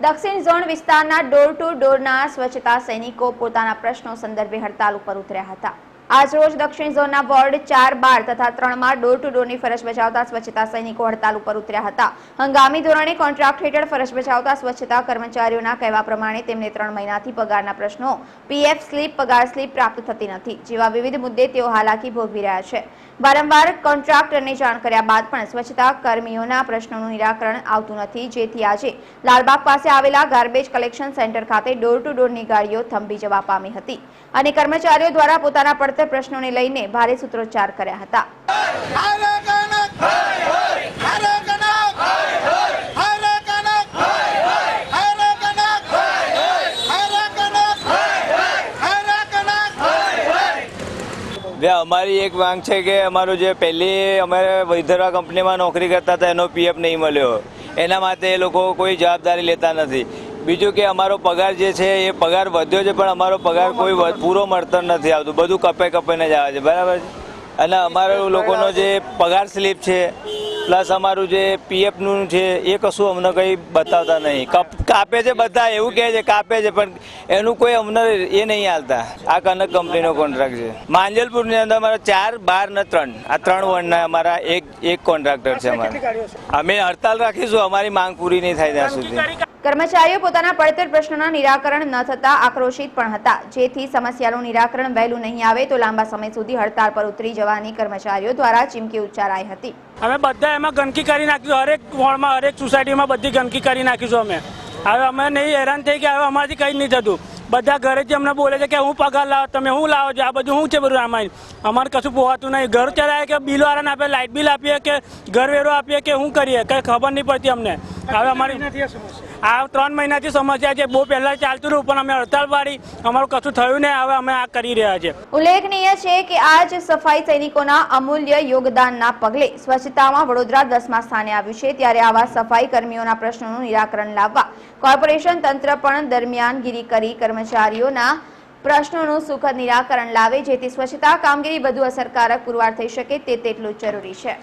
દક્ષિણ ઝોન વિસ્તારના door to ડોરના સ્વચ્છતા સૈનિકો પોતાના પ્રશ્નો સંદર્ભે હડતાલ ઉપર ઉતર્યા હતા. આજરોજ દક્ષિણ ઝોનના વોર્ડ ચાર બાર તથા ત્રણમાં ડોર ટુ ડોરની ફરજ બજાવતા સ્વચ્છતા સૈનિકો હડતાલ ઉપર ઉતર્યા હતા. હંગામી ધોરણે કોન્ટ્રાક્ટ હેઠળ ફરજ બજાવતા સ્વચ્છતા કર્મચારીઓના કહેવા પ્રમાણે તેમને ત્રણ મહિનાથી પગારના પ્રશ્નો, પીએફ સ્લીપ, પગાર સ્લીપ પ્રાપ્ત થતી નથી, જેવા વિવિધ મુદ્દે તેઓ હાલાકી ભોગવી રહ્યા છે. વારંવાર કોન્ટ્રાક્ટરને જાણ કર્યા બાદ પણ સ્વચ્છતા કર્મીઓના પ્રશ્નોનું નિરાકરણ આવતું નથી, જેથી આજે લાલબાગ પાસે આવેલા ગાર્બેજ કલેક્શન સેન્ટર ખાતે ડોર ટુ ડોરની ગાડીઓ થંભી જવા પામી હતી. અને કર્મચારીઓ દ્વારા પોતાના પડતર પ્રશ્નોને લઈને ભારે સૂત્રોચ્ચાર કર્યા હતા. અમારી એક માંગ છે કે અમારું જે પહેલી અમે વૈધરવા કંપનીમાં નોકરી કરતા હતા, એનો પીએફ નહીં મળ્યો. એના માટે એ લોકો કોઈ જવાબદારી લેતા નથી. બીજું કે અમારો પગાર જે છે, એ પગાર વધ્યો છે, પણ અમારો પગાર કોઈ પૂરો મળતર નથી આવતું. બધું કપે કપાઈને જ આવે છે. બરાબર છે? અને અમારો લોકોનો જે પગાર સ્લીપ છે, પ્લસ અમારું જે પીએફનું છે, એ કશું અમને કંઈ બતાવતા નહીં. કપ, કાપે છે બધા, એવું કહે છે, કાપે છે, પણ એનું કોઈ અમને એ નહીં હાલતા. આ કનક કંપનીનો કોન્ટ્રાક્ટ છે. માંજલપુરની અંદર અમારા ચાર, બાર ને ત્રણ. આ ત્રણ વનના અમારા એક એક કોન્ટ્રાક્ટર છે અમારા. અમે હડતાલ રાખીશું, અમારી માંગ પૂરી નહીં થાય ત્યાં સુધી. કર્મચારીઓ પોતાના પડતર પ્રશ્નોના નિરાકરણ ન થતા આક્રોશિત પણ હતા. જેથી સમસ્યાનું નિરાકરણ વહેલું નહીં આવે તો લાંબા સમય સુધી હડતાળ પર ઉતરી જવાની કર્મચારીઓ દ્વારા ચીમકી ઉચ્ચારાઈ હતી. અમે બધા એમાં ગંદકી કરી નાખ્યું. હરેક વોર્ડમાં, હરેક સોસાયટીમાં બધી ગંદકી કરી નાખીશું અમે. હવે અમે નહીં હેરાન થઈ કે હવે અમારાથી કંઈ નહીં થતું. બધા ઘરેથી અમને બોલે છે કે હું પગાર લાવો, તમે હું લાવો છો? આ બધું શું છે બધું રામાયણ? અમારે કશું પોવાતું નહીં. ઘર ચલાવે કે બિલ વાળાને આપે, લાઇટ બિલ આપીએ કે ઘર વેરો આપીએ કે શું કરીએ? કંઈ ખબર નહીં પડતી અમને. હવે અમારી આ ત્રણ મહિનાથી સમસ્યા છે. બહુ પહેલા ચાલતું રહ્યું, પણ અમે હડતાલ પાડી. અમારું કશું થયું નહીં. હવે અમે આ કરી રહ્યા છે ઉલ્લેખનીય છે કે આજ સફાઈ સૈનિકોના અમૂલ્ય યોગદાનના પગલે સ્વચ્છતામાં વડોદરા દસમા સ્થાને આવ્યું છે. ત્યારે આવા સફાઈ કર્મીઓના પ્રશ્નોનું નિરાકરણ લાવવા કોર્પોરેશન તંત્ર પણ દરમિયાનગીરી કરી કર્મચારીઓના પ્રશ્નોનું સુખદ નિરાકરણ લાવે, જેથી સ્વચ્છતા કામગીરી વધુ અસરકારક પુરવાર થઈ શકે તે તેટલું જરૂરી છે.